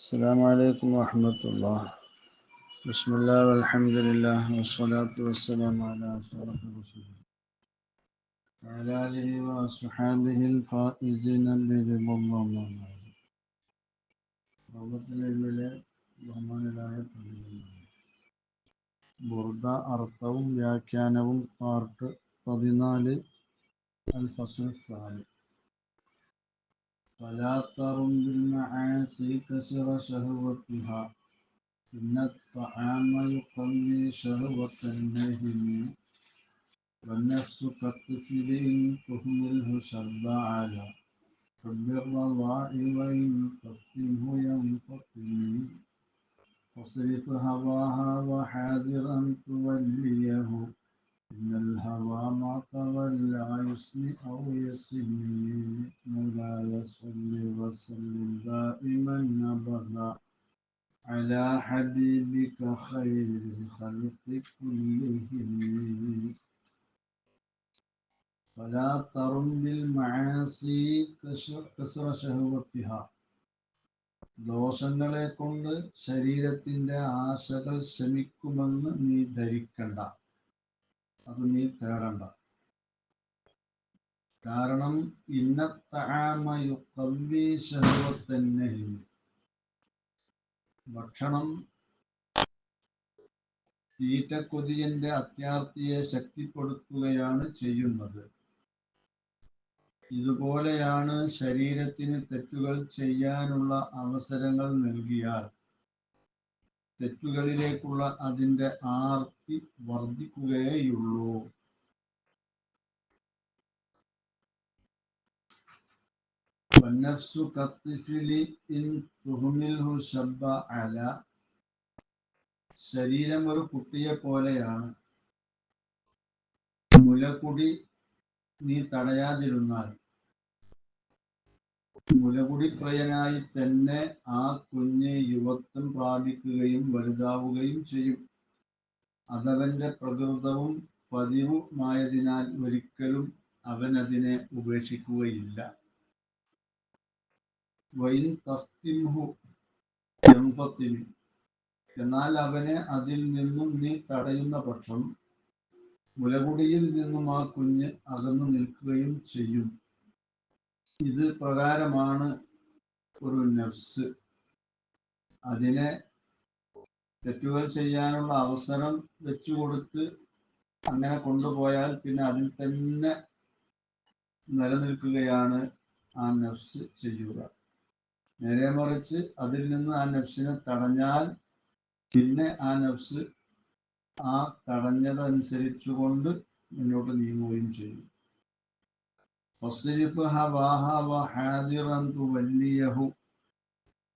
السلام عليكم ورحمة الله بسم الله والحمد لله والصلاة والسلام على أشرف رسول الله وعلى آله وأصحابه الفائزين برضا الله ലോകത്തിലെ ബഹുമാനരായ ബുർദ അർത്ഥവും വ്യാഖ്യാനവും പാർട്ട് പതിനാല് അൽ ഫസ്ൽ സാലി فلا ترم بالمعاصي كسر شهوتها إن الطعام يقوي شهوة النهم والنفس كالطفل إن تهمله شب على حب الرضاع وإن تفتنه ينفطم فاصرف هواها وحاذرا توليه. إن الهوى ما تولى يسمع أو يسمي مولاي صل وسلم دائما أبدا على حبيبك خير الخلق كلهم فلا ترم بالمعاصي كسر شهوتها ദോഷങ്ങളെ കൊണ്ട് ശരീരത്തിന്റെ ആശകൾ ശമിക്കുമെന്ന് നീ ധരിക്കണ്ട അത് നീ തേടണ്ട. കാരണം ഇന്നത്തന്നെ ഭക്ഷണം തീറ്റക്കൊതിയന്റെ അത്യാർത്തിയെ ശക്തിപ്പെടുത്തുകയാണ് ചെയ്യുന്നത്. ഇതുപോലെയാണ് ശരീരത്തിന് തെറ്റുകൾ ചെയ്യാനുള്ള അവസരങ്ങൾ നൽകിയാൽ തെറ്റുകളിലേക്കുള്ള അതിൻ്റെ ആർത്തി വർദ്ധിക്കുകയുള്ളൂ والنفس كالطفل إن تهمله شب على ശരീരം ഒരു കുട്ടിയെ പോലെയാണ് മുലകുടി നീ തടയാതിരുന്നാൽ മുലകുടി പ്രയനായി തന്നെ ആ കുഞ്ഞ് യുവത്വം പ്രാപിക്കുകയും വലുതാവുകയും ചെയ്യും. അതവന്റെ പ്രകൃതവും പതിവുമായതിനാൽ ഒരിക്കലും അവൻ അതിനെ ഉപേക്ഷിക്കുകയില്ല എന്നാൽ അവനെ അതിൽ നിന്നും നീ തടയുന്ന പക്ഷം മുലകുടിയിൽ നിന്നും ആ കുഞ്ഞ് അകന്നു നിൽക്കുകയും ചെയ്യും. ഇത് പ്രകാരമാണ് ഒരു നഫ്സ്. അതിനെ തെറ്റുകൾ ചെയ്യാനുള്ള അവസരം വെച്ചു കൊടുത്ത് അങ്ങനെ കൊണ്ടുപോയാൽ പിന്നെ അതിൽ തന്നെ നിലനിൽക്കുകയാണ് ആ നഫ്സ് ചെയ്യുക. നേരെ മറിച്ച് അതിൽ നിന്ന് ആ നഫ്സിനെ തടഞ്ഞാൽ പിന്നെ ആ നഫ്സ് ആ തടഞ്ഞതനുസരിച്ചുകൊണ്ട് മുന്നോട്ട് നീങ്ങുകയും ചെയ്യും.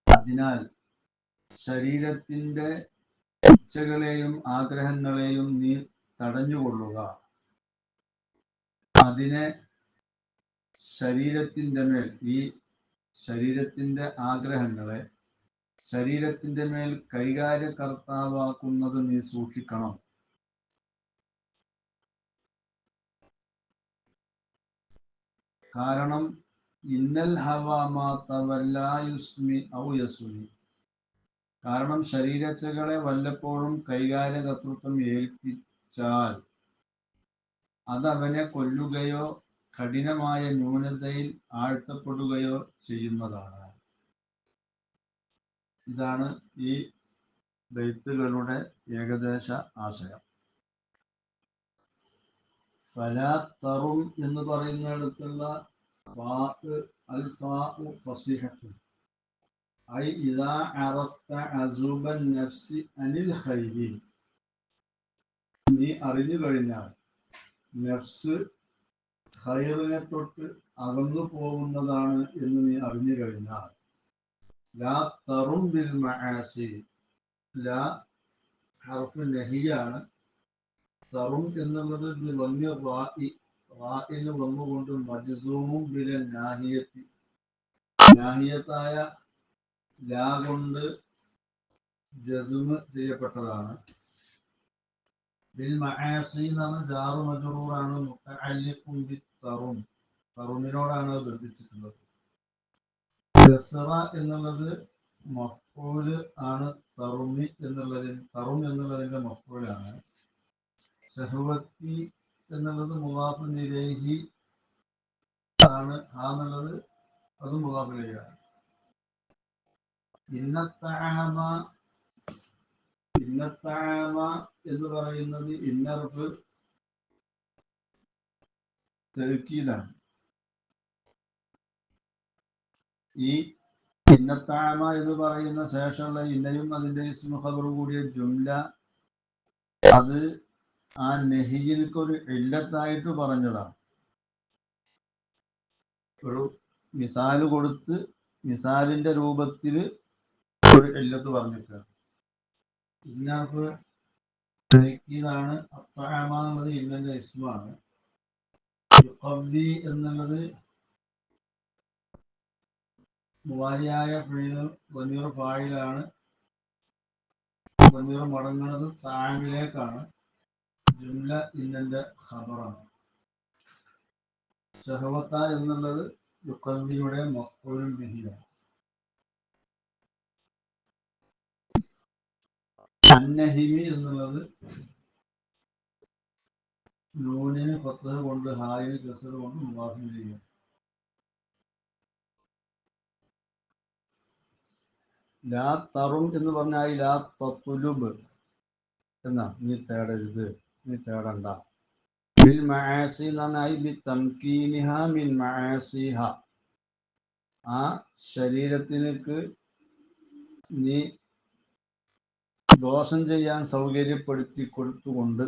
അതിനാൽ ശരീരത്തിന്റെ ഇച്ഛകളെയും ആഗ്രഹങ്ങളെയും നീ തടഞ്ഞുകൊള്ളുക. അതിനെ ശരീരത്തിന്റെ മേൽ ഈ ശരീരത്തിന്റെ ആഗ്രഹങ്ങളെ ശരീരത്തിന്റെ മേൽ കൈകാര്യകർത്താവാക്കുന്നത് നീ സൂക്ഷിക്കണം. കാരണം ഇന്നൽ ഹവാമാവല്ലായുസ്മി ഔ യസുമി. കാരണം ശരീരച്ചകളെ വല്ലപ്പോഴും കൈകാര്യ കർത്തൃത്വം ഏൽപ്പിച്ചാൽ അതവനെ കൊല്ലുകയോ കഠിനമായ ന്യൂനതയിൽ ആഴ്ത്തപ്പെടുകയോ ചെയ്യുന്നതാണ്. ഇതാണ് ഈ ബൈത്തുകളുടെ ഏകദേശ ആശയം. ഫലാത്തറും എന്ന് പറയുന്നിടത്തുള്ള ഐ ഇദാ അനിൽ ഖൈരി. നീ അറിഞ്ഞു കഴിഞ്ഞാൽ നഫ്സ് ഖൈറിനെ തൊട്ട് അകന്നു പോകുന്നതാണ് എന്ന് നീ അറിഞ്ഞു കഴിഞ്ഞാൽ. ലാ തറും ബിൽ മഹാസി ലാ ഹർഫ് നഹിയാണ് തറും എന്നുള്ളത് വന്യ റായി റായിന് വന്നുകൊണ്ട് മജ്സൂമും ബില നാഹിയത്തി. നാഹിയത്തായ ലാ കൊണ്ട് ജസുമ് ചെയ്യപ്പെട്ടതാണ്. ബിൽ ജാറു ബന്ധിച്ചിട്ടുള്ളത്. എന്നുള്ളത് ആണ് തറുമി എന്നുള്ളതിന് തറും എന്നുള്ളതിന്റെ മഫൂലാണ്. ഷഹുവത്തി എന്നുള്ളത് മുവാഫുനിലേഹി ആണ്. ആ എന്നുള്ളത് അതും മുലാഫിലേക്കാണ് ഇന്നത്താമ ഇന്നത്താമ എന്ന് പറയുന്നത് ഇന്നർഫ് തെക്കീതാണ് ഈ ഇന്നത്താമ എന്ന് പറയുന്ന ശേഷമുള്ള ഇന്നയും അതിന്റെ ഇസ്മുഖബർ കൂടിയ ജുംല അത് ആ നെഹിയിൽക്ക് ഒരു ഇല്ലത്തായിട്ട് പറഞ്ഞതാണ്. ഒരു മിസാൽ കൊടുത്ത് മിസാലിന്റെ രൂപത്തിൽ ഒരു ഇല്ലത്ത് പറഞ്ഞിട്ട് ഇന്നർക്ക് ഇതാണ് അത്താമ എന്നുള്ളത് ഇന്നന്റെ ഇസ്മാണ് എന്നുള്ളത് മുവാരിയായ ഫീലും വന്നീർ ഫായിലാണ്. വന്നീർ മടങ്ങുന്നത് താമിലേക്കാണ് ജുംല ഇന്നന്റെ ഖബറാണ്. ഷഹവത്ത എന്നുള്ളത് യുക്കവിയുടെ മഫൂലും ബിഹിയാണ് അന്നഹിമി എന്നുള്ളത് നൂനിന് പത്ത് കൊണ്ട് ഹായിന് കസർ കൊണ്ട് മുവാഫിം ചെയ്യും ലാ തറും എന്ന് പറഞ്ഞാൽ ലാ തത്തുലുബ് എന്നാ നീ തേടരുത്. നീ തേടണ്ട ബിൽ ബി മിൻ ആ ശരീരത്തിനക്ക് നീ ദോഷം ചെയ്യാൻ സൗകര്യപ്പെടുത്തി കൊടുത്തുകൊണ്ട്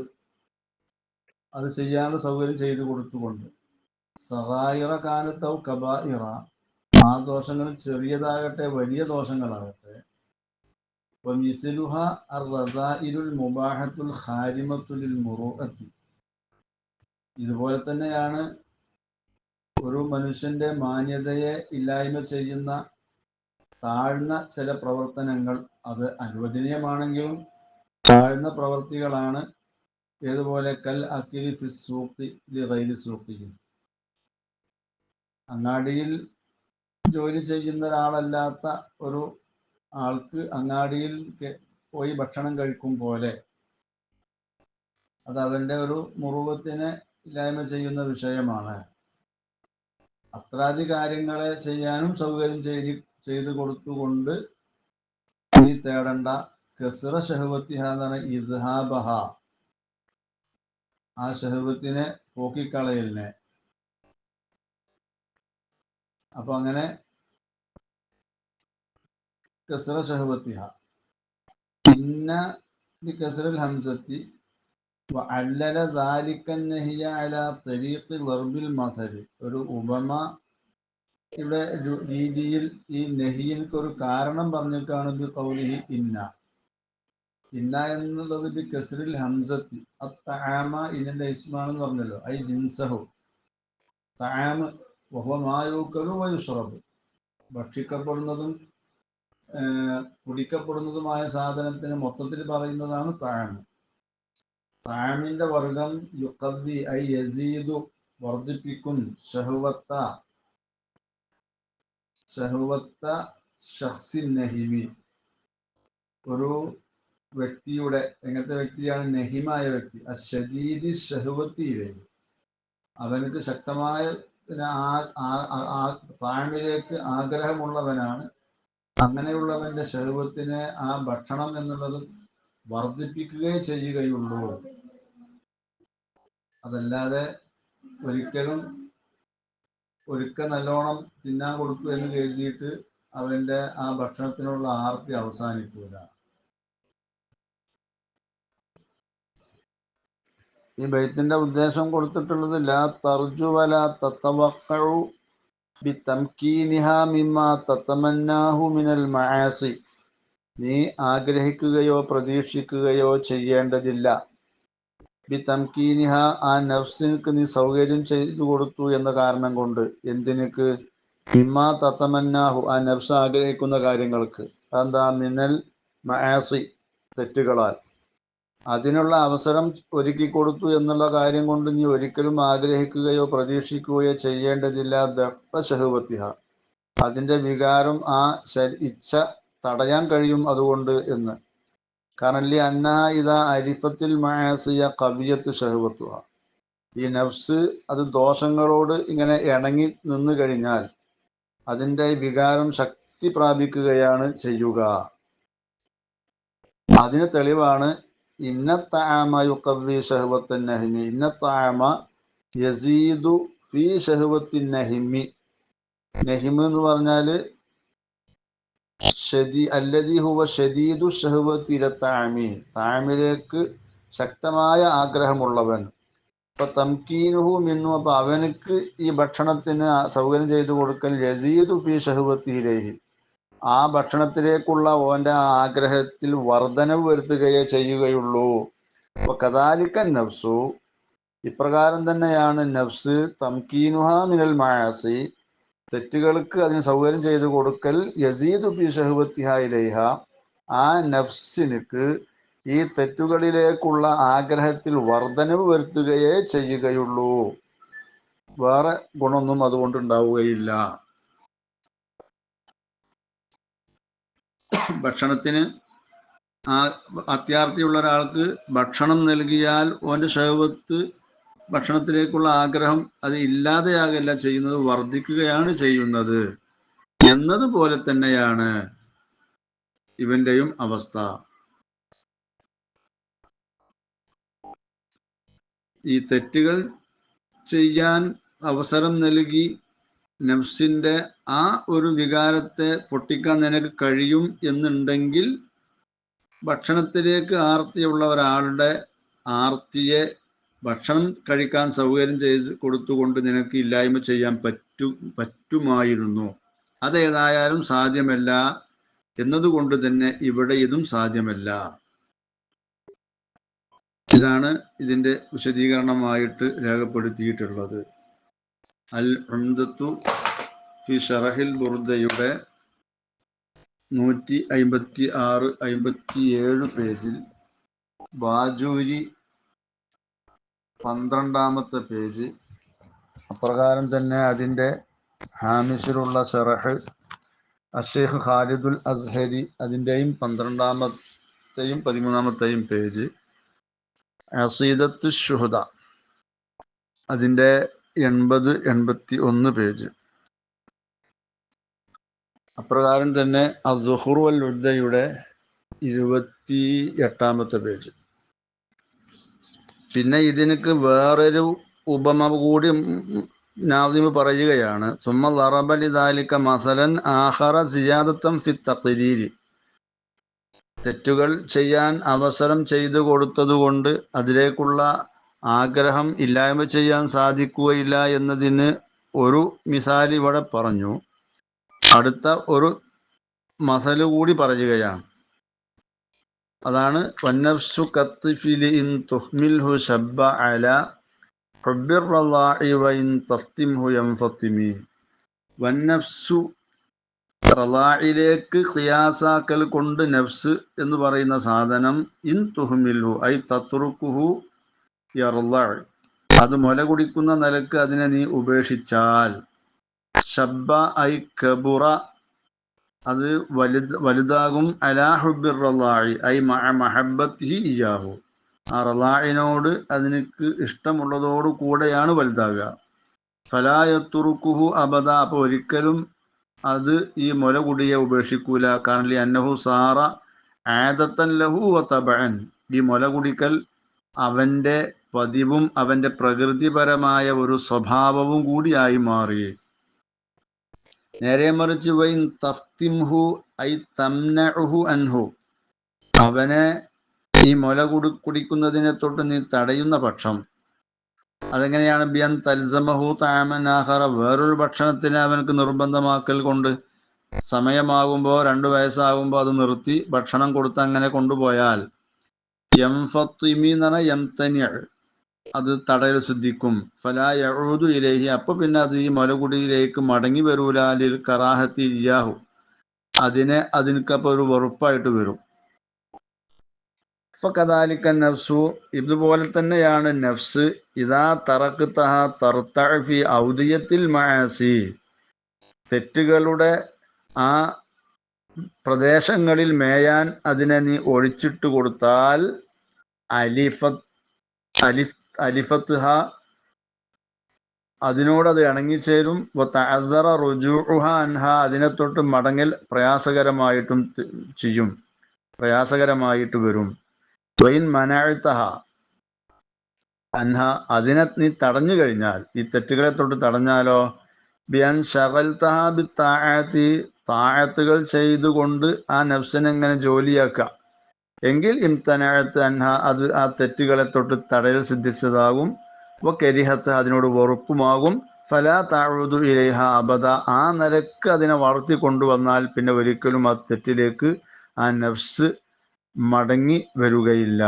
അത് ചെയ്യാനുള്ള സൗകര്യം ചെയ്തു കൊടുത്തുകൊണ്ട് സഹായിറ കാലത്തൗ കബായിറ ആ ദോഷങ്ങൾ ചെറിയതാകട്ടെ വലിയ ദോഷങ്ങളാകട്ടെ മിസിലുഹ الرذائل മുബാഹത്തുൽ الخارمة للمروءة. ഇതുപോലെ തന്നെയാണ് ഒരു മനുഷ്യന്റെ മാന്യതയെ ഇല്ലായ്മ ചെയ്യുന്ന താഴ്ന്ന ചില പ്രവർത്തനങ്ങൾ. അത് അനുവദനീയമാണെങ്കിലും താഴ്ന്ന പ്രവർത്തികളാണ് ഏതുപോലെ കൽ അക്കിലി ഫിസൂക്കി ഗൈരി സൂക്തിയും അങ്ങാടിയിൽ ജോലി ചെയ്യുന്ന ഒരാളല്ലാത്ത ഒരു ആൾക്ക് അങ്ങാടിയിൽ പോയി ഭക്ഷണം കഴിക്കും പോലെ. അത് അവന്റെ ഒരു മുറുവത്തിനെ ഇല്ലായ്മ ചെയ്യുന്ന വിഷയമാണ്. അത്രാദി കാര്യങ്ങളെ ചെയ്യാനും സൗകര്യം ചെയ്ത് ചെയ്തു കൊടുത്തുകൊണ്ട് നീ തേടണ്ട. കസിറ ഷഹവത്തിഹ ഇസ്ഹാബഹ. ആ ഷഹവത്തിനെ പോക്കിക്കളയലിനെ. അപ്പൊ അങ്ങനെ കസിറ ഷഹവത്തിഹ ഇന്ന بكسر الهمزة وعلل ذلك النهي على طريق ضرب المثل ഒരു ഉപമ ഇവിടെ രു- രീതിയിൽ ഈ നെഹിയിൽക്ക് ഒരു കാരണം പറഞ്ഞിട്ടാണ് ബി കൗലിഹി ഇന്ന ഇന്ന എന്നുള്ളത് ബി കസ്രിൽ ഹംസത്തി അത്താമ ഇതിന്റെ ഇസ്മാണെന്ന് പറഞ്ഞല്ലോ ഐ ജിൻസഹു താമ വഹുമായൂക്കലു വയുഷ്റബ് ഭക്ഷിക്കപ്പെടുന്നതും ഏർ കുടിക്കപ്പെടുന്നതുമായ സാധനത്തിന് മൊത്തത്തിൽ പറയുന്നതാണ് താഴ്മ താമിന്റെ വർഗം യുക്കവി ഐ യസീദു വർദ്ധിപ്പിക്കും. ഷഹുവത്ത ഷഹുവത്ത ഷഹ്സിൻ നഹിമി. ഒരു വ്യക്തിയുടെ എങ്ങനത്തെ വ്യക്തിയാണ്? നഹിമായ വ്യക്തി. അഷദീദി ഷഹുവത്തിയിലെ. അവനക്ക് ശക്തമായ താഴ്മിലേക്ക് ആഗ്രഹമുള്ളവനാണ്. അങ്ങനെയുള്ളവന്റെ ശരീരത്തിന് ആ ഭക്ഷണം എന്നുള്ളത് വർദ്ധിപ്പിക്കുകയേ ചെയ്യുകയുള്ളൂ. അതല്ലാതെ ഒരിക്കലും ഒരിക്കൽ നല്ലോണം തിന്നാൻ കൊടുത്തു എന്ന് കരുതിയിട്ട് അവന്റെ ആ ഭക്ഷണത്തിനുള്ള ആർത്തി അവസാനിക്കൂല. ഈ ബൈത്തിന്റെ ഉദ്ദേശം കൊടുത്തിട്ടുള്ളത് ലാ തർജുവല തത്തവക്കഴു ബി തംകീനിഹ മിമ്മ തത്തമന്നാഹു മിനൽ മആസി നീ ആഗ്രഹിക്കുകയോ പ്രതീക്ഷിക്കുകയോ ചെയ്യേണ്ടതില്ല. ബി തംകീനിഹ ആ നഫ്സിനക്ക് നീ സൗകര്യം ചെയ്തു കൊടുത്തു എന്ന കാരണം കൊണ്ട്. എന്തിനക്ക്? മിമ്മ തത്തമന്നാഹു ആ നഫ്സ് ആഗ്രഹിക്കുന്ന കാര്യങ്ങൾക്ക്. അതെന്താ? മിനൽ മആസി തെറ്റുകളാൽ. അതിനുള്ള അവസരം ഒരുക്കി കൊടുത്തു എന്നുള്ള കാര്യം കൊണ്ട് നീ ഒരിക്കലും ആഗ്രഹിക്കുകയോ പ്രതീക്ഷിക്കുകയോ ചെയ്യേണ്ടതില്ല ദഫ അതിന്റെ വികാരം ആ ഇച്ഛ തടയാൻ കഴിയും അതുകൊണ്ട് എന്ന്. കാരണം ലി അന്ന ഇത അരിഫത്തിൽ മഴസിയ കവിയത്ത് ഷഹബത്തുക ഈ നഫ്സ് അത് ദോഷങ്ങളോട് ഇങ്ങനെ ഇണങ്ങി നിന്നു കഴിഞ്ഞാൽ അതിന്റെ വികാരം ശക്തി പ്രാപിക്കുകയാണ് ചെയ്യുക. അതിന് തെളിവാണ് ഇന്നത്താമ യുക്കവി ഷഹബത്തൻ നഹിമി. ഇന്നത്താമ യസീദു ഫി ഷഹബത്തിൻ നഹിമി. നഹിമ് എന്ന് പറഞ്ഞാൽ ഷദി അല്ലദി ഹുവ ഷദീദു ഷഹവത്തി താമി താമിലേക്ക് ശക്തമായ ആഗ്രഹമുള്ളവൻ. അപ്പൊ തംകീനുഹു മിന്നു. അപ്പൊ അവനക്ക് ഈ ഭക്ഷണത്തിന് സൗകര്യം ചെയ്തു കൊടുക്കൽ യസീദു ഫി ഷഹബത്തിയിലേഹി ആ ഭക്ഷണത്തിലേക്കുള്ള ഓന്റെ ആഗ്രഹത്തിൽ വർധനവ് വരുത്തുകയേ ചെയ്യുകയുള്ളൂ. അപ്പൊ കഥാലിക്കൻ നഫ്സു ഇപ്രകാരം തന്നെയാണ് നഫ്സ് തംകീനുഹ മിനൽ മായാസി തെറ്റുകൾക്ക് അതിന് സൗകര്യം ചെയ്തു കൊടുക്കൽ യസീദു ഫി ഷഹുബത്തിഹ ഇലൈഹ. ആ നഫ്സിനുക്ക് ഈ തെറ്റുകളിലേക്കുള്ള ആഗ്രഹത്തിൽ വർധനവ് വരുത്തുകയേ ചെയ്യുകയുള്ളൂ. വേറെ ഗുണമൊന്നും അതുകൊണ്ട് ഉണ്ടാവുകയില്ല. ഭക്ഷണത്തിന് ആ അത്യാർത്ഥിയുള്ള ഒരാൾക്ക് ഭക്ഷണം നൽകിയാൽ ഓന്റെ ശോഭത്ത് ഭക്ഷണത്തിലേക്കുള്ള ആഗ്രഹം അത് ഇല്ലാതെയാകല്ല ചെയ്യുന്നത് വർദ്ധിക്കുകയാണ് ചെയ്യുന്നത്. എന്നതുപോലെ തന്നെയാണ് ഇവന്റെയും അവസ്ഥ. ഈ തെറ്റുകൾ ചെയ്യാൻ അവസരം നൽകി നഫ്സിന്റെ ആ ഒരു വികാരത്തെ പൊട്ടിക്കാൻ നിനക്ക് കഴിയും എന്നുണ്ടെങ്കിൽ ഭക്ഷണത്തിലേക്ക് ആർത്തിയുള്ള ഒരാളുടെ ആർത്തിയെ ഭക്ഷണം കഴിക്കാൻ സൗകര്യം ചെയ്ത് കൊടുത്തുകൊണ്ട് നിനക്ക് ഇല്ലായ്മ ചെയ്യാൻ പറ്റു പറ്റുമായിരുന്നു. അതേതായാലും സാധ്യമല്ല എന്നതുകൊണ്ട് തന്നെ ഇവിടെ ഇതും സാധ്യമല്ല. ഇതാണ് ഇതിന്റെ വിശദീകരണമായിട്ട് രേഖപ്പെടുത്തിയിട്ടുള്ളത്. അൽ ഉംദത്തു ഫി ഷറഹിൽ ബുർദയുടെ നൂറ്റി അയിമ്പത്തി ആറ് അയിമ്പത്തി ഏഴ് പേജിൽ ബാജൂരി പന്ത്രണ്ടാമത്തെ പേജ്. അപ്രകാരം തന്നെ അതിന്റെ ഹാമിഷിലുള്ള ഷറഹ് അഷേഖ് ഖാലിദുൽ അസ്ഹരി അതിന്റെയും പന്ത്രണ്ടാമത്തെയും പതിമൂന്നാമത്തെയും പേജ്. അസീദത്ത് ഷുഹദ അതിന്റെ എൺപത് എൺപത്തി ഒന്ന് പേജ്. അപ്രകാരം തന്നെ അസുഹുർ ഉദ്ദയുടെ ഇരുപത്തി എട്ടാമത്തെ പേജ്. പിന്നെ ഇതിനക്ക് വേറൊരു ഉപമ കൂടി നാദിമ് പറയുകയാണ് സുമ ലറബലി ദാലിക്ക മസലൻ ആഹറ സിയാദത്തം ഫി തഖരീരി. തെറ്റുകൾ ചെയ്യാൻ അവസരം ചെയ്തു കൊടുത്തതുകൊണ്ട് അതിലേക്കുള്ള ആഗ്രഹം ഇല്ലായ്മ ചെയ്യാൻ സാധിക്കുകയില്ല എന്നതിന് ഒരു മിസാൽ ഇവിടെ പറഞ്ഞു. അടുത്ത ഒരു മസൽ കൂടി പറയുകയാണ്. അതാണ് വന്നഫ്സു കത്തിഫിലി ഇൻ തുഹ്മിൽഹു ഷബ്ബ അല ഹുബ്ബിർ റളാഇ വഇൻ വന്നഫ്സു റളാഇലേക്ക് ഖിയാസാക്കൽ കൊണ്ട് നഫ്സ് എന്ന് പറയുന്ന സാധനം ഇൻ തുഹ്മിൽഹു ഐ തത്രുക്കുഹു അത് മുല കുടിക്കുന്ന നിലയ്ക്ക് അതിനെ നീ ഉപേക്ഷിച്ചാൽ. ഷബ്ബ ഐ കബുറ. അത് വലുത് വലുതാകും. അലാ ഹുബിർ റലായി ഐ മഹ മഹബത്തി ഇയാഹു ആ റലായിനോട് അതിനക്ക് ഇഷ്ടമുള്ളതോട് കൂടെയാണ് വലുതാകുക. ഫലായത്തുറുക്കുഹു അബദ. അപ്പോൾ ഒരിക്കലും അത് ഈ മുല കുടിയെ ഉപേക്ഷിക്കൂല. കാരണം അന്നഹു സാറ ആദത്തൻ ലഹു വ തബൻ ഈ മുല കുടിക്കൽ അവന്റെ പതിവും അവന്റെ പ്രകൃതിപരമായ ഒരു സ്വഭാവവും കൂടിയായി മാറി. നേരെ മറിച്ച് വൈൻ തഫ്തിംഹു ഐ തംനഹു അൻഹു. അവനെ ഈ മുല കുടി കുടിക്കുന്നതിനെ തൊട്ട് നീ തടയുന്ന പക്ഷം. അതെങ്ങനെയാണ്? ബിയൻ തൽസമഹു താമനാഹറ വേറൊരു ഭക്ഷണത്തിന് അവനക്ക് നിർബന്ധമാക്കൽ കൊണ്ട് സമയമാകുമ്പോൾ രണ്ടു വയസ്സാകുമ്പോൾ അത് നിർത്തി ഭക്ഷണം കൊടുത്ത് അങ്ങനെ കൊണ്ടുപോയാൽ. എം ഫത്തിമി എന്ന് പറഞ്ഞാൽ എം തനിയ അത് തടയൽ സിദ്ധിക്കും. ഫലാ യഊദു ഇലേഹി. അപ്പൊ പിന്നെ അത് ഈ മലകുടിയിലേക്ക് മടങ്ങി വരൂലാലിൽ കറാഹത്തി ഇയാഹു അതിനെ അതിനക്കപ്പൊ ഒരു വെറുപ്പായിട്ട് വരും. ഫകദാലിക്ക നഫ്സു ഇതുപോലെ തന്നെയാണ് നഫ്സ്. ഇതാ തറക്ക് തഹ തർത്തഴഫി ഔദിയത്തിൽ മാസി തെറ്റുകളുടെ ആ പ്രദേശങ്ങളിൽ മേയാൻ അതിനെ നീ ഒഴിച്ചിട്ട് കൊടുത്താൽ അലിഫ അലിഫ് അലിഫത്ത് ഹ അതിനോട് അത് ഇണങ്ങിച്ചേരും റുജുഹ അൻഹ. അതിനെ തൊട്ട് മടങ്ങൽ പ്രയാസകരമായിട്ടും ചെയ്യും. പ്രയാസകരമായിട്ട് വരും. വൈൻ മനാഴ്ത്തഹ അൻഹ അതിനെ നീ തടഞ്ഞു കഴിഞ്ഞാൽ ഈ തെറ്റുകളെ തൊട്ട് തടഞ്ഞാലോ? ബിയൻ ഷകൽത്തഹ ബി താഴത്തി താഴത്തുകൾ ചെയ്തുകൊണ്ട് ആ നഫ്സിനെ ഇങ്ങനെ ജോലിയാക്കുക എങ്കിൽ ഇംതനഴത്ത് അൻഹ അത് ആ തെറ്റുകളെ തൊട്ട് തടയൽ സിദ്ധിച്ചതാകും. അപ്പോൾ കരിഹത്ത് അതിനോട് വെറുപ്പുമാകും. ഫല താഴുതു ഇരേഹ അബദ ആ നിരക്ക് അതിനെ വളർത്തി കൊണ്ടുവന്നാൽ പിന്നെ ഒരിക്കലും ആ തെറ്റിലേക്ക് ആ നഫ്സ് മടങ്ങി വരികയില്ല.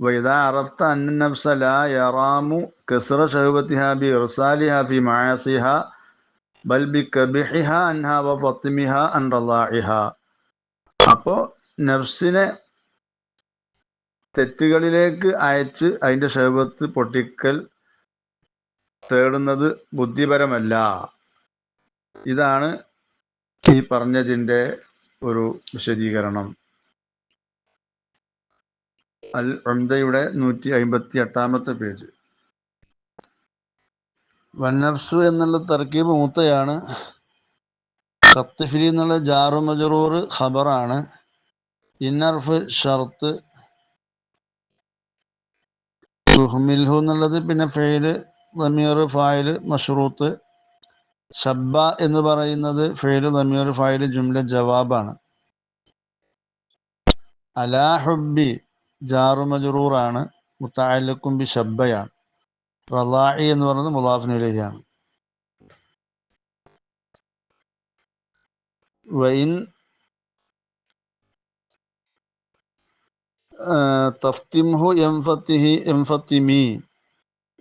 വൈദ അറത്ത അന്ന നഫ്സ ലാ യറാമു കസറ ബി ഇർസാലിഹ ഫി മയാസിഹ ബൽ കബിഹിഹ അൻഹ വ ഫത്തിമിഹ അൻ റലാഇഹ അപ്പോ നഫ്സിനെ തെറ്റുകളിലേക്ക് അയച്ച് അതിന്റെ ഷഹബത്ത് പൊട്ടിക്കൽ തേടുന്നത് ബുദ്ധിപരമല്ല. ഇതാണ് ഈ പറഞ്ഞതിന്റെ ഒരു വിശദീകരണം. അൽ ഉംദയുടെ നൂറ്റി അമ്പത്തി എട്ടാമത്തെ പേജ് വന്നഫ്സു എന്നുള്ള തർക്കീബ് മൂത്തയാണ്. കത്തിഫിലി എന്നുള്ള ജാറു മജറൂർ ഖബറാണ്. ഇന്നർഫ് ഷർത്ത്. തുഹ്മിൽഹു എന്നുള്ളത് പിന്നെ ഫെയിൽ ദമീർ ഫായിൽ മഷ്റൂത്ത്. ഷബ്ബ എന്ന് പറയുന്നത് ഫെയിൽ ദമീർ ഫായിൽ ജുംല ജവാബാണ്. അലാഹുബി ജാറു മജറൂറാണ്. മുത്താലക്കും ബി ഷബ്ബയാണ് റലായി എന്ന് പറയുന്നത് മുലാഫിനുലഹിയാണ് തഫ്തിംഹു എംഫത്തിഹി എംഫത്തിമി.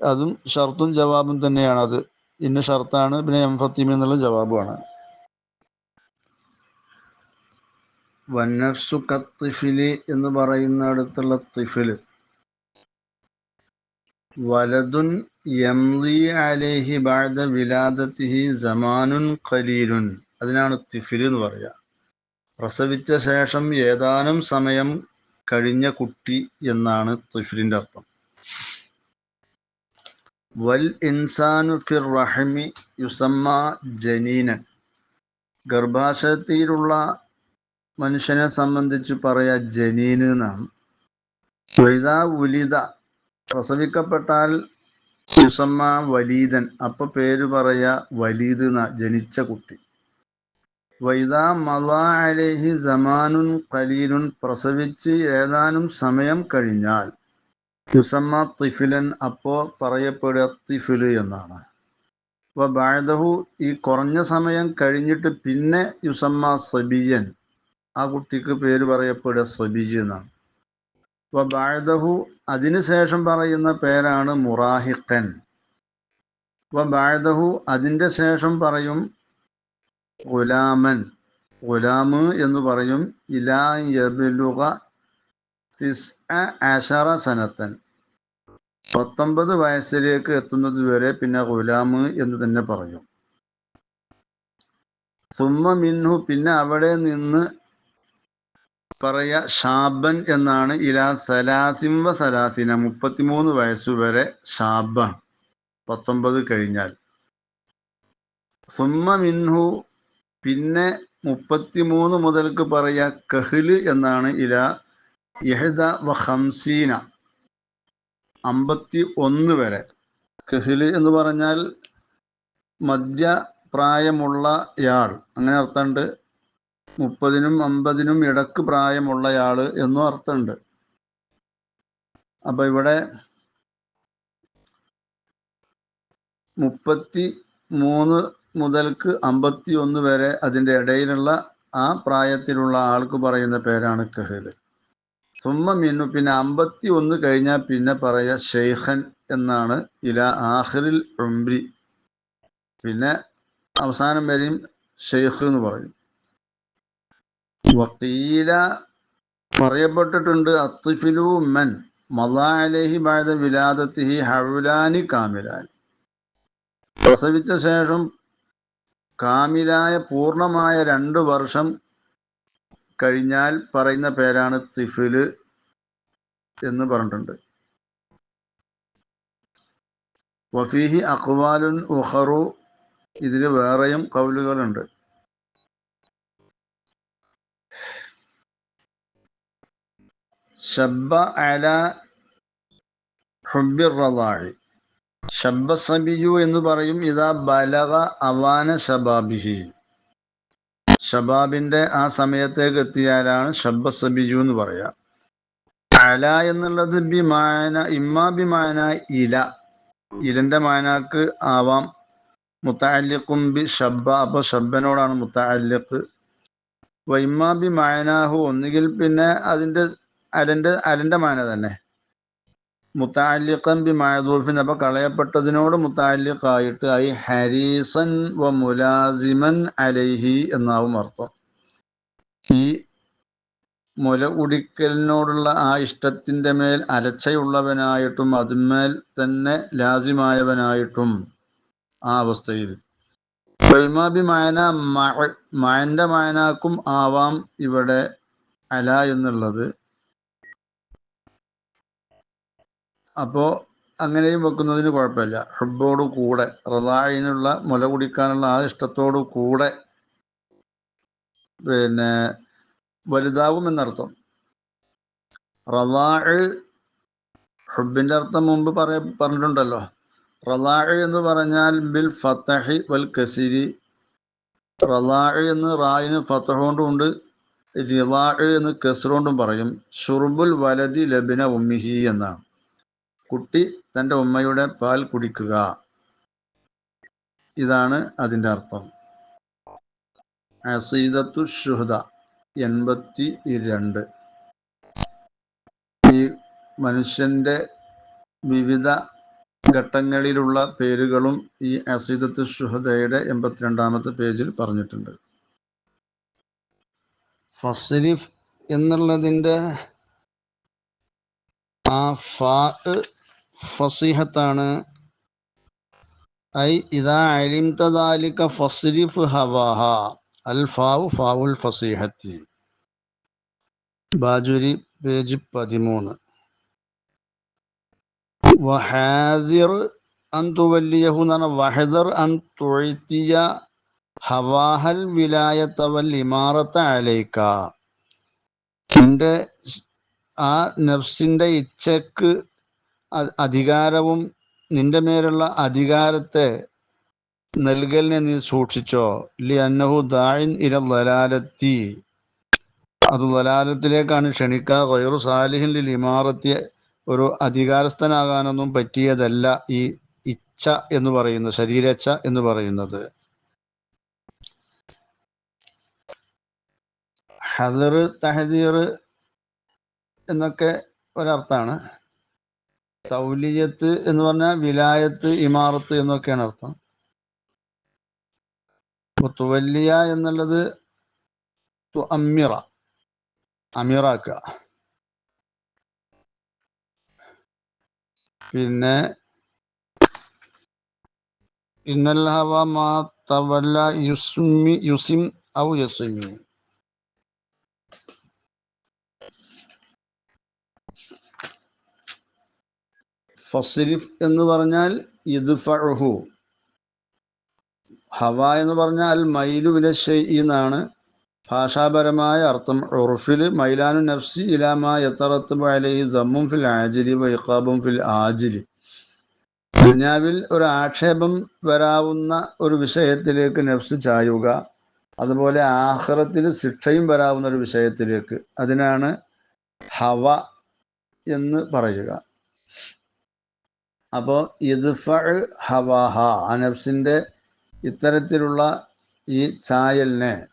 അതും ഷർത്തും ജവാബും തന്നെയാണ് അത് ഇന്ന ഷർത്താണ് പിന്നെ എം ഫത്തിമി എന്നുള്ള ജവാബുമാണ്. വന്നഫ്സു കത്തിഫിലി എന്ന് പറയുന്ന അടുത്തുള്ള തിഫിൽ. വലതുൻ യംലി അലേഹി ബാദ വിലാദത്തിഹി സമാനുൻ ഖലീലുൻ. അതിനാണ് തിഫിൽ എന്ന് പറയുക. പ്രസവിച്ച ശേഷം ഏതാനും സമയം കഴിഞ്ഞ കുട്ടി എന്നാണ് തിഫിലിന്റെ അർത്ഥം. വൽ ഇൻസാനു ഫിർ റഹമി യുസമ്മ ജനീനൻ ഗർഭാശയത്തിലുള്ള മനുഷ്യനെ സംബന്ധിച്ച് പറയാ ജനീന് എന്നാണ്. വൈദ ഉലിത പ്രസവിക്കപ്പെട്ടാൽ യുസമ്മ വലീദൻ അപ്പൊ പേര് പറയാ വലീദ് ജനിച്ച കുട്ടി. വൈദ മലാ അലേഹി സമാനുൻ കലീലുൻ പ്രസവിച്ച് ഏതാനും സമയം കഴിഞ്ഞാൽ യുസമ്മ തിഫിലൻ അപ്പോ പറയപ്പെടുക തിഫിൽ എന്നാണ്. വ ബാഴ്ദഹു ഈ കുറഞ്ഞ സമയം കഴിഞ്ഞിട്ട് പിന്നെ യുസമ്മ സബിയൻ ആ കുട്ടിക്ക് പേര് പറയപ്പെടുക സബിജ് എന്നാണ്. വ ബാഴ്ദഹു അതിനുശേഷം പറയുന്ന പേരാണ് മുറാഹിഖൻ. വ ബാഴ്ദഹു അതിന്റെ ശേഷം പറയും ഗുലാമൻ. ഗുലാമ് എന്ന് പറയും ഇലാ യബിലുക തിസ് അഷറ സനത്തൻ. പത്തൊമ്പത് വയസ്സിലേക്ക് എത്തുന്നത് വരെ പിന്നെ ഗുലാമ് എന്ന് തന്നെ പറയും. സുമ്മ മിൻഹു പിന്നെ അവിടെ നിന്ന് പറയ ഷാബൻ എന്നാണ് ഇലാ സലാസിംവ സലാസിന. മുപ്പത്തിമൂന്ന് വയസ്സ് വരെ ഷാബൻ പത്തൊമ്പത് കഴിഞ്ഞാൽ. സുമ്മ മിൻഹു പിന്നെ മുപ്പത്തിമൂന്ന് മുതൽക്ക് പറയാ കഹ്ല് എന്നാണ് ഇല. യഹദ വ ഹംസീന അമ്പത്തി ഒന്ന് വരെ. കഹ്ല് എന്ന് പറഞ്ഞാൽ മധ്യ പ്രായമുള്ള യാൾ അങ്ങനെ അർത്ഥമുണ്ട്. മുപ്പതിനും അമ്പതിനും ഇടയ്ക്ക് പ്രായമുള്ളയാൾ എന്നും അർത്ഥമുണ്ട്. അപ്പൊ ഇവിടെ മുപ്പത്തി മൂന്ന് മുതൽക്ക് അമ്പത്തി ഒന്ന് വരെ അതിന്റെ ഇടയിലുള്ള ആ പ്രായത്തിലുള്ള ആൾക്ക് പറയുന്ന പേരാണ് കഹൽ സുമ്മ മിന്നു പിന്നെ അമ്പത്തി ഒന്ന് കഴിഞ്ഞാൽ പിന്നെ പറയുക ഷെയ്ഖൻ എന്നാണ്. ഇല ആഹിറിൽ ഉംബ്രി പിന്നെ അവസാനം വരെയും ഷെയ്ഖ് എന്ന് പറയും. വക്കീല പറയപ്പെട്ടിട്ടുണ്ട് അത്തിഫിലു മൻ മലാലഹി ബാദ വിലാദത്തിഹി ഹൗലാനി കാമിലാൻ. പ്രസവിച്ച ശേഷം കാമിലായ പൂർണമായ രണ്ട് വർഷം കഴിഞ്ഞാൽ പറയുന്ന പേരാണ് തിഫിൽ എന്ന് പറഞ്ഞിട്ടുണ്ട്. വഫീഹി അഖ്വാലുൻ ഉഹറു ഇതിൽ വേറെയും കൗലുകളുണ്ട്. ഷബ്ബ അല ഹുബിർ റദാഴി ഷബ്ബ സബിയു എന്ന് പറയും ഇതാ ബലക അവാന ഷബാബിഹി ഷബാബിന്റെ ആ സമയത്തേക്ക് എത്തിയാലാണ് ശബ്ദസബിജു എന്ന് പറയാ. അല എന്നുള്ളത് ബിമാന ഇമ്മാ ബിമാന ഇല. ഇലന്റെ മാനാക്ക് ആവാം. മുത്തല്ലിഖും ബി ഷബ്ബ അപ്പൊ ഷബ്ബനോടാണ് മുത്തല്ലിഖ് വൈമാ ബി ഒന്നുകിൽ പിന്നെ അതിന്റെ അലന്റെ അലന്റെ മാന തന്നെ. മുത്താലിഖൻ ബി മായദൂഫിൻ അപ്പൊ കളയപ്പെട്ടതിനോട് മുത്താലിഖായിട്ട് ഐ ഹരീസൻ വ മുലാസിമൻ അലൈഹി എന്നാവും അർത്ഥം. ഈ മുല കുടിക്കലിനോടുള്ള ആ ഇഷ്ടത്തിന്റെ മേൽ അലച്ചയുള്ളവനായിട്ടും അതിന്മേൽ തന്നെ ലാസിമായവനായിട്ടും ആ അവസ്ഥയിൽ. ബി മായന മായനാക്കും ആവാം ഇവിടെ അല എന്നുള്ളത്. അപ്പോ അങ്ങനെയും വെക്കുന്നതിന് കുഴപ്പമില്ല. ഹുബോട് കൂടെ റദായിനുള്ള മുല കുടിക്കാനുള്ള ആ ഇഷ്ടത്തോടു കൂടെ പിന്നെ വലുതാവും എന്നർത്ഥം. റദാഴ് ഹുബിന്റെ അർത്ഥം മുമ്പ് പറയ പറഞ്ഞിട്ടുണ്ടല്ലോ. റദാഴ് എന്ന് പറഞ്ഞാൽ ബിൽ ഫത്തഹി വൽ കസിരി. റദാഴ് എന്ന് റായിന് ഫത്തഹ് കൊണ്ടും ഉണ്ട് റിദാഴ് എന്ന് കസറുകൊണ്ടും പറയും. ഷുർബുൽ വലതി ലബിന ഉമ്മിഹി എന്നാണ്. കുട്ടി തന്റെ ഉമ്മയുടെ പാൽ കുടിക്കുക. ഇതാണ് അതിന്റെ അർത്ഥം. അസീദത്തു ഷുഹദ എൺപത്തി രണ്ട് ഈ മനുഷ്യന്റെ വിവിധ ഘട്ടങ്ങളിലുള്ള പേരുകളും ഈ അസീദത്ത് ഷുഹദയുടെ എൺപത്തിരണ്ടാമത്തെ പേജിൽ പറഞ്ഞിട്ടുണ്ട്. ഫസരിഫ് എന്നുള്ളതിന്റെ ആ ഫാ ഫസീഹത്താണ്. ഐ ഇതാ അലിംതദാലിക ഫസ്രിഫ് ഹവാഹ. അൽ ഫാവു ഫാവുൽ ഫസീഹത്തി. ബാജുരി പേജ് പതിമൂന്ന്. വഹാദിർ അന്തു വല്യഹു പറഞ്ഞാൽ വഹദർ അൻ ഹവാഹൽ വിലായത്ത വൽ ഇമാറത്ത അലൈക്ക നിന്റെ ആ നഫ്സിന്റെ ഇച്ഛക്ക് അധികാരവും നിന്റെ മേലുള്ള അധികാരത്തെ നൽകലിനെ നീ സൂക്ഷിച്ചോ. ലി അന്നഹു ദായിൻ ഇര ദലാലത്തി അത് ദലാലത്തിലേക്കാണ് ക്ഷണിക്കുക. ഗൈറു സാലിഹിൻ ലിൽ ഇമാറത്തി. ഒരു അധികാരസ്ഥനാകാനൊന്നും പറ്റിയതല്ല ഈ ഇച്ഛ എന്ന് പറയുന്നത് ശരീരച്ഛ എന്ന് പറയുന്നത്. ഹദർ തഹദീർ എന്നൊക്കെ ഒരർത്ഥാണ് തൗലിയത്ത് എന്ന് പറഞ്ഞാൽ വിലായത്ത് ഇമാറത്ത് എന്നൊക്കെയാണ് അർത്ഥം. അപ്പൊ തുവല്ലിയ എന്നുള്ളത് അമിറാക്ക. പിന്നെ ഇന്നൽ ഹവ മാ തവല്ല യുസ്മി യുസിം ഔ യസ്മി ഫസ്രിഫ് എന്ന് പറഞ്ഞാൽ ഇദ്ഫഹു ഹവ എന്ന് പറഞ്ഞാൽ മൈലു വിലശൈ എന്നാണ് ഭാഷാപരമായ അർത്ഥം. ഉറുഫിൽ മൈലാനു നഫ്സി ഇലാമ എത്തറത്ത് അലൈഹി ദമ്മും ഫിൽ ആജിലി വൈഖാബും ഫിൽ ആജിലി. ദുനിയാവിൽ ഒരു ആക്ഷേപം വരാവുന്ന ഒരു വിഷയത്തിലേക്ക് നഫ്സ് ചായുക. അതുപോലെ ആഹ്റത്തിൽ ശിക്ഷയും വരാവുന്ന ഒരു വിഷയത്തിലേക്ക്. അതിനാണ് ഹവ എന്ന് പറയുക. അപ്പോൾ ഇദ്ഫ ഹവാഹ ആ നഫ്സിന്റെ ഇത്തരത്തിലുള്ള ഈ ചായലിനെ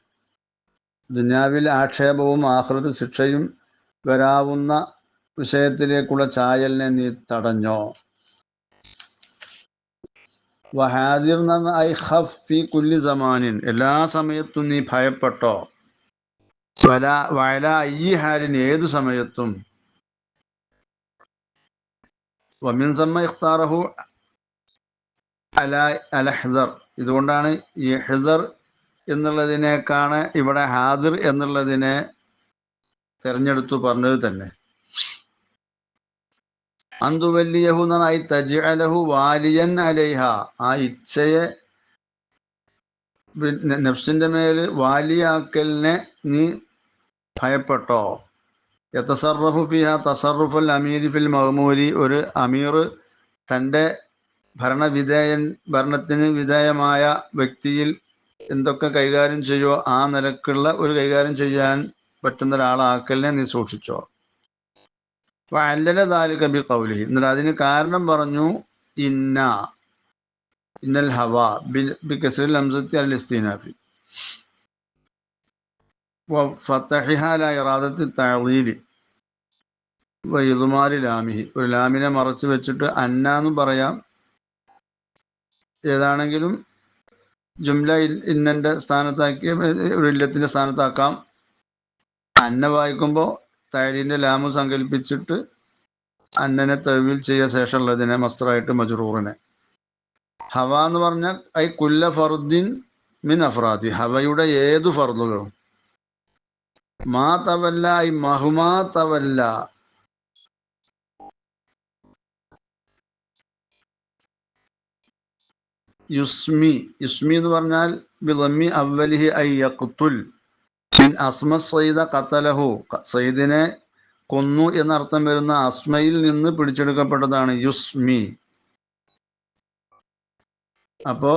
ദുനിയാവിൽ ആക്ഷേപവും ആഹൃത ശിക്ഷയും വരാവുന്ന വിഷയത്തിലേക്കുള്ള ചായലിനെ നീ തടഞ്ഞോ? വഹാദിർ ഐ ഹഫ് ഫി കുല്ലി സമാനിൻ. എല്ലാ സമയത്തും നീ ഭയപ്പെട്ടോ? വല വയല ഈ ഹാലിൻ ഏത് സമയത്തും? വമിൻ സമ്മ ഇഖ്താറഹു അല അല ഇതുകൊണ്ടാണ് ഈ ഹിസർ എന്നുള്ളതിനേക്കാണ് ഇവിടെ ഹാദിർ എന്നുള്ളതിനെ തിരഞ്ഞെടുത്തു പറഞ്ഞത് തന്നെ. അന്തുവല്ലിയഹു എന്നാണ് ഐ തജി അലഹു വാലിയൻ അലൈഹ. ആ ഇച്ഛയെ നഫ്സിന്റെ മേൽ വാലിയാക്കലിനെ നീ ഭയപ്പെട്ടോ? യതസറഫു ഫിഹ തസറുഫുൽ അമീരി ഫിൽ മഹമൂരി ഒരു അമീർ തന്റെ ഭരണവിധേയൻ ഭരണത്തിന് വിധേയമായ വ്യക്തിയിൽ എന്തൊക്കെ കൈകാര്യം ചെയ്യുമോ ആ നിലക്കുള്ള ഒരു കൈകാര്യം ചെയ്യാൻ പറ്റുന്ന ഒരാളാക്കലിനെ നീ സൂക്ഷിച്ചോ. അല്ലല ദാലിക ബി കൗലിഹി എന്നിട്ട് അതിന് കാരണം പറഞ്ഞു ഇന്ന ഇന്നൽ ഹവ ബി കസറിൽ അംസത്തി അൽ ഇസ്തീനാഫി. ഫത്തഹിഹ ല ഇറാദത്തി തഴീലി വൈതുമാരി ലാമിഹി. ഒരു ലാമിനെ മറച്ചു വെച്ചിട്ട് അന്ന എന്ന് പറയാം. ഏതാണെങ്കിലും ജുംല ഇന്നന്റെ സ്ഥാനത്താക്കി ഒരു ഇല്ലത്തിന്റെ സ്ഥാനത്താക്കാം. അന്ന വായിക്കുമ്പോൾ തൈലിന്റെ ലാമു സങ്കല്പിച്ചിട്ട് അന്നനെ തെവിൽ ചെയ്ത ശേഷമുള്ളതിനെ മസ്തറായിട്ട് മജറൂറിനെ. ഹവ എന്ന് പറഞ്ഞാൽ ഐ കുല്ല ഫർദിൻ മിൻ അഫ്രാദി. ഹവയുടെ ഏതു ഫർദുകളും. മാ തവല്ല ഐ മഹുമാ തവല്ല. യുസ്മി യുസ്മി എന്ന് പറഞ്ഞാൽ ബിളമ്മി അവലിഹി ഐ അസ്മ സയ്യിദ കത്തലഹു സയ്യിദിനെ കൊന്നു എന്നർത്ഥം വരുന്ന അസ്മയിൽ നിന്ന് പിടിച്ചെടുക്കപ്പെട്ടതാണ് യുസ്മി. അപ്പോ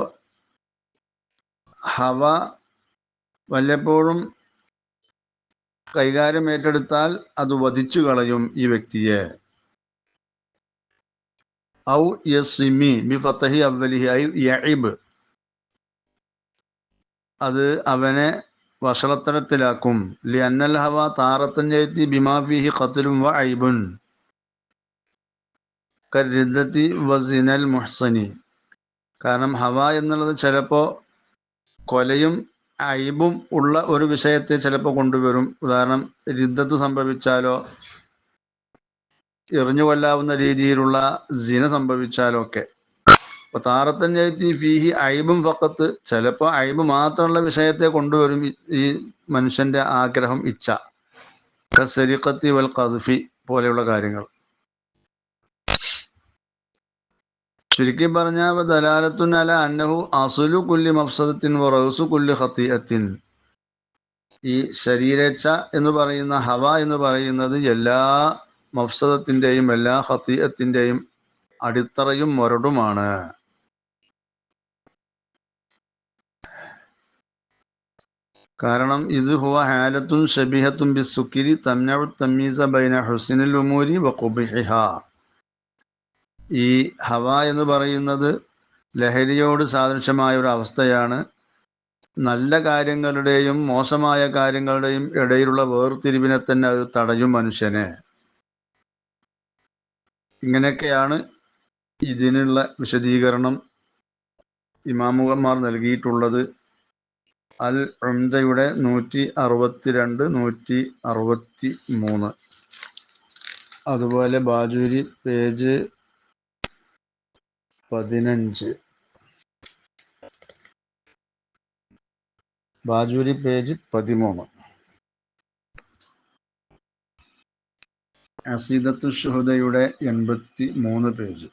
ഹവ വല്ലപ്പോഴും കൈകാര്യം ഏറ്റെടുത്താൽ അത് വധിച്ചു കളയും ഈ വ്യക്തിയെ. ഔ യസിമി ബി ഫത്തഹി അവലിഹി ഐ അത് അവനെ വഷളത്തരത്തിലാക്കും. ലി അന്നൽ ഹവ താറത്തൻ ചെയ്തി ബിമാഫിഹി ഖത്ലും വ ഐബുൻ കരിദ്ദത്തി വസിനൽ മുഹ്സനി. കാരണം ഹവ എന്നുള്ളത് ചിലപ്പോൾ കൊലയും അയബും ഉള്ള ഒരു വിഷയത്തെ ചിലപ്പോൾ കൊണ്ടുവരും. ഉദാഹരണം രിദ്ധത്ത് സംഭവിച്ചാലോ എറിഞ്ഞു കൊല്ലാവുന്ന രീതിയിലുള്ള ജിന സംഭവിച്ചാലൊക്കെ. അപ്പൊ താറത്തൻ ഫീഹി അയബും ഫക്കത്ത് ചിലപ്പോൾ അയബ് മാത്രമുള്ള വിഷയത്തെ കൊണ്ടുവരും ഈ മനുഷ്യന്റെ ആഗ്രഹം ഇച്ഛ. കസരിഖത്തി വൽ കദ്ഫി പോലെയുള്ള കാര്യങ്ങൾ. ചുരുക്കി പറഞ്ഞ ദലാലത്തുൻ അല അന്നഹു അസുലു കുല്ലി മഫ്സദത്തിൻ റൗസു കുല്ലി ഹത്തിയത്തിൻ ഈ ശരീരച്ച എന്ന് പറയുന്ന ഹവ എന്ന് പറയുന്നത് എല്ലാ മഫ്സദത്തിന്റെയും എല്ലാ ഹത്തീയത്തിന്റെയും അടിത്തറയും മുരടുമാണ്. കാരണം ഇത് ഹുവ ഹാലത്തും ഷബിഹത്തും ബി ബിസുക്കിരി തംനഉ തമ്മീസ ബൈന ഹുസിനിൽ ഉമൂരി വ ഖുബിഹിഹ. ഈ ഹവ എന്ന് പറയുന്നത് ലഹരിയോട് സാദൃശ്യമായ ഒരു അവസ്ഥയാണ്. നല്ല കാര്യങ്ങളുടെയും മോശമായ കാര്യങ്ങളുടെയും ഇടയിലുള്ള വേർതിരിവിനെ തന്നെ അത് തടയും മനുഷ്യനെ. ഇങ്ങനെയൊക്കെയാണ് ഇതിനുള്ള വിശദീകരണം ഇമാമുകന്മാർ നൽകിയിട്ടുള്ളത്. അൽ ഉംദയുടെ നൂറ്റി അറുപത്തിരണ്ട് നൂറ്റി അറുപത്തി മൂന്ന് അതുപോലെ ബാജൂരി പേജ് പതിനഞ്ച്. ബാജൂരി പേജ് പതിമൂന്ന്. അസീദത്തു ഷുഹദയുടെ എൺപത്തി മൂന്ന് പേജ്.